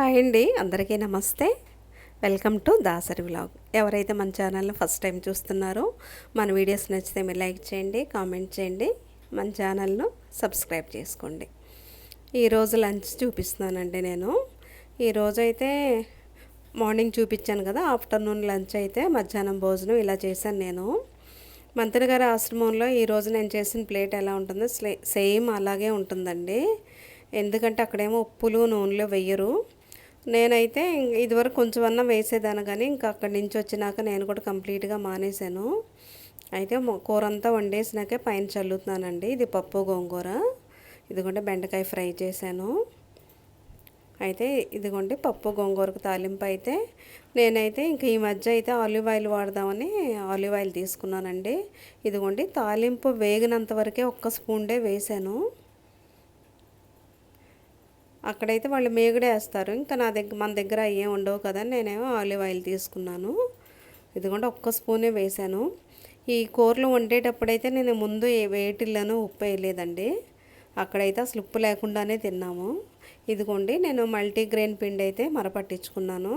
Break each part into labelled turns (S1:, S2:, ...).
S1: Hi అండి అందరికీ నమస్తే. Welcome to Dasari vlog. ఎవరైతే మన ఛానల్ని ఫస్ట్ టైం చూస్తున్నారో మన వీడియోస్ నచ్చితే మీరు లైక్ చేయండి కామెంట్ చేయండి మన ఛానల్ను సబ్స్క్రైబ్ చేసుకోండి. ఈరోజు లంచ్ చూపిస్తున్నానండి నేను. ఈరోజు అయితే మార్నింగ్ చూపించాను కదా ఆఫ్టర్నూన్ లంచ్ అయితే మధ్యాహ్నం భోజనం ఇలా చేశాను నేను. మంత్రి గారి ఆశ్రమంలో ఈరోజు నేను చేసిన ప్లేట్ ఎలా ఉంటుందో సేమ్ అలాగే ఉంటుందండి. ఎందుకంటే అక్కడేమో ఉప్పులు నూనెలు వెయ్యరు నేనైతే ఇదివరకు కొంచెం అన్న వేసేదాన్ని కానీ ఇంకా అక్కడి నుంచి వచ్చినాక నేను కూడా కంప్లీట్గా మానేశాను. అయితే కూర అంతా వండేసినాకే పైన చల్లుతున్నానండి. ఇది పప్పు గోంగూర. ఇదిగోండి బెండకాయ ఫ్రై చేశాను. అయితే ఇదిగోండి పప్పు గోంగూరకు తాలింపు అయితే నేనైతే ఇంక ఈ మధ్య అయితే ఆలివ్ ఆయిల్ వాడదామని ఆలివ్ ఆయిల్ తీసుకున్నానండి. ఇదిగోండి తాలింపు వేగినంత వరకే ఒక్క స్పూన్డే వేసాను అక్కడైతే వాళ్ళు మేగడే వేస్తారు. ఇంకా నా దగ్గర మన దగ్గర ఏం ఉండవు కదా నేనేమో ఆలివ్ ఆయిల్ తీసుకున్నాను. ఇదిగోండి ఒక్క స్పూనే వేసాను ఈ కూరలు వండేటప్పుడైతే నేను ముందు వేటిల్లను ఉప్పు వేయలేదండి. అక్కడైతే అసలు ఉప్పు లేకుండానే తిన్నాము. ఇదిగోండి నేను మల్టీగ్రెయిన్ పిండి అయితే మరపట్టించుకున్నాను.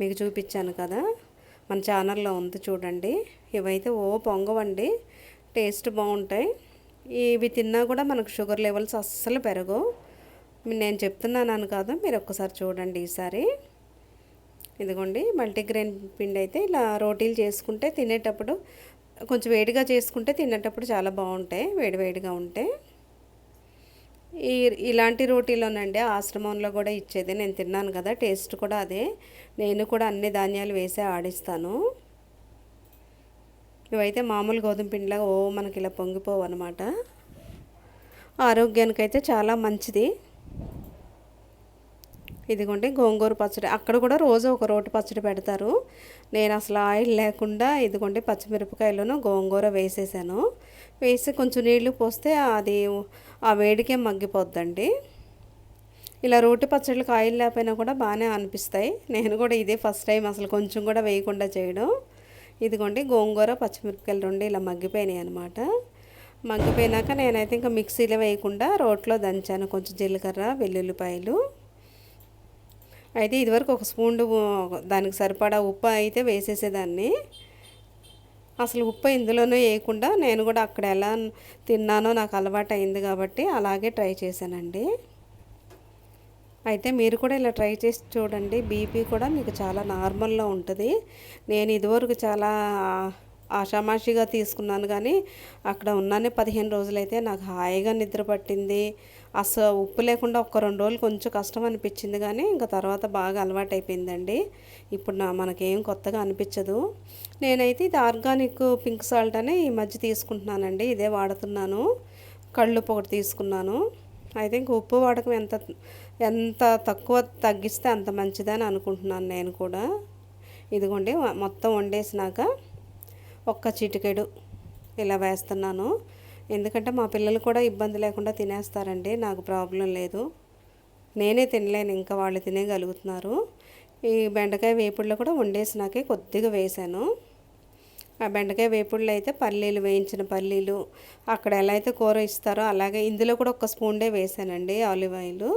S1: మీకు చూపించాను కదా మన ఛానల్లో ఉంది చూడండి. ఇవైతే ఓ పొంగవండి టేస్ట్ బాగుంటాయి. ఇవి తిన్నా కూడా మనకు షుగర్ లెవెల్స్ అస్సలు పెరగవు. నేను చెప్తున్నాను కాదు మీరు ఒక్కసారి చూడండి ఈసారి. ఇదిగోండి మల్టీగ్రెయిన్ పిండి అయితే ఇలా రోటీలు చేసుకుంటే తినేటప్పుడు కొంచెం వేడిగా చేసుకుంటే తినేటప్పుడు చాలా బాగుంటాయి వేడి వేడిగా ఉంటే ఈ ఇలాంటి రోటీలోనండి ఆశ్రమంలో కూడా ఇచ్చేది. నేను తిన్నాను కదా టేస్ట్ కూడా అదే. నేను కూడా అన్ని ధాన్యాలు వేసి ఆడిస్తాను. ఇవైతే మామూలు గోధుమ పిండిలాగా ఓ మనకి ఇలా పొంగిపోవు అనమాట ఆరోగ్యానికైతే చాలా మంచిది. ఇదిగోండి గోంగూర పచ్చడి. అక్కడ కూడా రోజు ఒక రోటి పచ్చడి పెడతారు. నేను అసలు ఆయిల్ లేకుండా ఇదిగోండి పచ్చిమిరపకాయలను గోంగూర వేసేసాను. వేసి కొంచెం నీళ్ళు పోస్తే అది ఆ వేడికే మగ్గిపోద్దండి. ఇలా రోటి పచ్చళ్ళకి ఆయిల్ లేకపోయినా కూడా బాగానే అనిపిస్తాయి. నేను కూడా ఇదే ఫస్ట్ టైం అసలు కొంచెం కూడా వేయకుండా చేయడం. ఇదిగోండి గోంగూర పచ్చిమిరపకాయలు రెండు ఇలా మగ్గిపోయినాయి అనమాట మగ్గిపోయినాక నేనైతే ఇంకా మిక్సీలో వేయకుండా రోట్లో దంచాను. కొంచెం జీలకర్ర వెల్లుల్లిపాయలు. అయితే ఇదివరకు ఒక స్పూన్ దానికి సరిపడా ఉప్పు అయితే వేసేసేదాన్ని. అసలు ఉప్పు ఇందులోనే వేయకుండా నేను కూడా అక్కడ ఎలా తిన్నానో నాకు అలవాటు అయింది కాబట్టి అలాగే ట్రై చేశానండి. అయితే మీరు కూడా ఇలా ట్రై చేసి చూడండి. బీపీ కూడా మీకు చాలా నార్మల్లో ఉంటుంది. నేను ఇదివరకు చాలా ఆషామాషిగా తీసుకున్నాను కానీ అక్కడ ఉన్నానే పదిహేను రోజులైతే నాకు హాయిగా నిద్ర పట్టింది. అసలు ఉప్పు లేకుండా ఒక రెండు రోజులు కొంచెం కష్టం అనిపించింది కానీ ఇంకా తర్వాత బాగా అలవాటైపోయిందండి ఇప్పుడు నా మనకేం కొత్తగా అనిపించదు. నేనైతే ఇది ఆర్గానిక్ పింక్ సాల్ట్ అని ఈ మధ్య తీసుకుంటున్నానండి. ఇదే వాడుతున్నాను. కళ్ళు ఒకటి తీసుకున్నాను. అయితే ఇంక ఉప్పు వాడకం ఎంత ఎంత తక్కువ తగ్గిస్తే అంత మంచిదని అనుకుంటున్నాను నేను కూడా. ఇదిగోండి మొత్తం వండేసినాక ఒక్క చిటికెడు ఇలా వేస్తున్నాను. ఎందుకంటే మా పిల్లలు కూడా ఇబ్బంది లేకుండా తినేస్తారండి నాకు ప్రాబ్లం లేదు. నేనే తినలేను ఇంకా వాళ్ళు తినేయగలుగుతున్నారు. ఈ బెండకాయ వేపుడులో కూడా వండేసినాకే కొద్దిగా వేసాను. ఆ బెండకాయ వేపుడులో అయితే పల్లీలు వేయించిన పల్లీలు అక్కడ ఎలా అయితే కూర ఇస్తారో అలాగే ఇందులో కూడా ఒక స్పూన్డే వేసానండి ఆలివ్ ఆయిల్.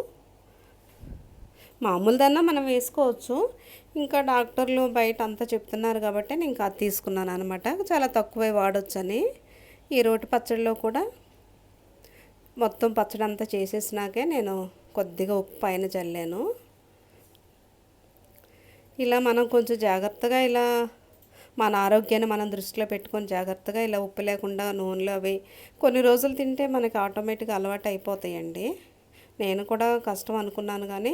S1: మామూలుదన్నా మనం వేసుకోవచ్చు. ఇంకా డాక్టర్లు బయట అంతా చెప్తున్నారు కాబట్టి నేను ఇంకా అది తీసుకున్నాను అనమాట. చాలా తక్కువే వాడొచ్చని. ఈ రోటి పచ్చడిలో కూడా మొత్తం పచ్చడి అంతా చేసేసినాకే నేను కొద్దిగా ఉప్పు పైన చల్లాను. ఇలా మనం కొంచెం జాగ్రత్తగా ఇలా మన ఆరోగ్యాన్ని మనం దృష్టిలో పెట్టుకొని జాగ్రత్తగా ఇలా ఉప్పు లేకుండా నూనెలు అవి కొన్ని రోజులు తింటే మనకి ఆటోమేటిక్గా అలవాటు అయిపోతాయండి. నేను కూడా కష్టం అనుకున్నాను కానీ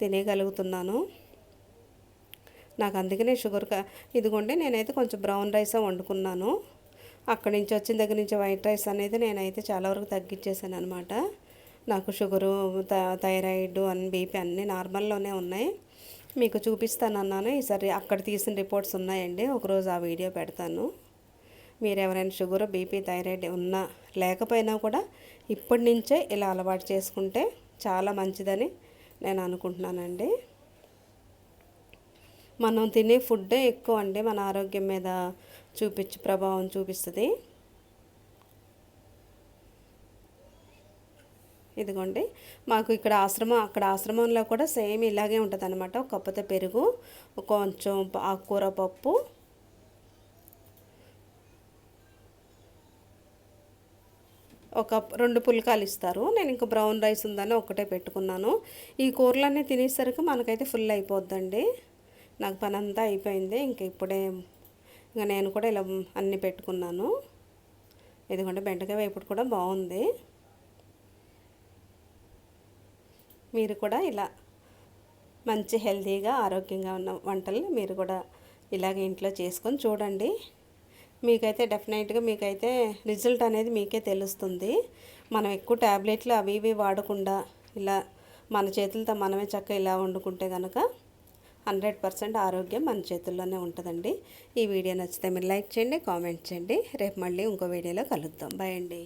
S1: తినేయగలుగుతున్నాను. నాకు అందుకనే షుగర్ క ఇదిగోండి నేనైతే కొంచెం బ్రౌన్ రైస్ వండుకున్నాను. అక్కడి నుంచి వచ్చిన దగ్గర నుంచి వైట్ రైస్ అనేది నేనైతే చాలా వరకు తగ్గించేసాను అనమాట నాకు షుగరు థైరాయిడ్ అన్ని బీపీ అన్నీ నార్మల్లోనే ఉన్నాయి. మీకు చూపిస్తాను అన్నాను. ఈసారి అక్కడ తీసిన రిపోర్ట్స్ ఉన్నాయండి. ఒకరోజు ఆ వీడియో పెడతాను. మీరు ఎవరైనా షుగర్ బీపీ థైరాయిడ్ ఉన్నా లేకపోయినా కూడా ఇప్పటి నుంచే ఇలా అలవాటు చేసుకుంటే చాలా మంచిదని నేను అనుకుంటున్నానండి. మనం తినే ఫుడ్డే ఎక్కువ అండి. మన ఆరోగ్యం మీద చూపించి ప్రభావం చూపిస్తుంది. ఇదిగోండి. మాకు ఇక్కడ ఆశ్రమం అక్కడ ఆశ్రమంలో కూడా సేమ్ ఇలాగే ఉంటుంది అనమాట కాకపోతే పెరుగు కొంచెం ఆకుకూర పప్పు. ఒక రెండు పుల్కాలు ఇస్తారు. నేను ఇంకా బ్రౌన్ రైస్ ఉందని ఒకటే పెట్టుకున్నాను. ఈ కూరలన్నీ తినేసరికి మనకైతే ఫుల్ అయిపోద్దండి. నాకు పని అంతా అయిపోయింది. ఇంక ఇప్పుడే ఇంకా నేను కూడా ఇలా అన్నీ పెట్టుకున్నాను. ఎందుకంటే బెండకాయ వేపుడు కూడా బాగుంది. మీరు కూడా ఇలా మంచి హెల్తీగా ఆరోగ్యంగా ఉన్న వంటలు మీరు కూడా ఇలాగ ఇంట్లో చేసుకొని చూడండి. మీకైతే డెఫినెట్గా మీకైతే రిజల్ట్ అనేది మీకే తెలుస్తుంది. మనం ఎక్కువ ట్యాబ్లెట్లు అవి ఇవి వాడకుండా ఇలా మన చేతులతో మనమే చక్క ఇలా వండుకుంటే కనుక హండ్రెడ్ పర్సెంట్ ఆరోగ్యం మన చేతుల్లోనే ఉంటుందండి. ఈ వీడియో నచ్చితే మీరు లైక్ చేయండి కామెంట్ చేయండి. రేపు మళ్ళీ ఇంకో వీడియోలో కలుద్దాం. బాయ్ అండి.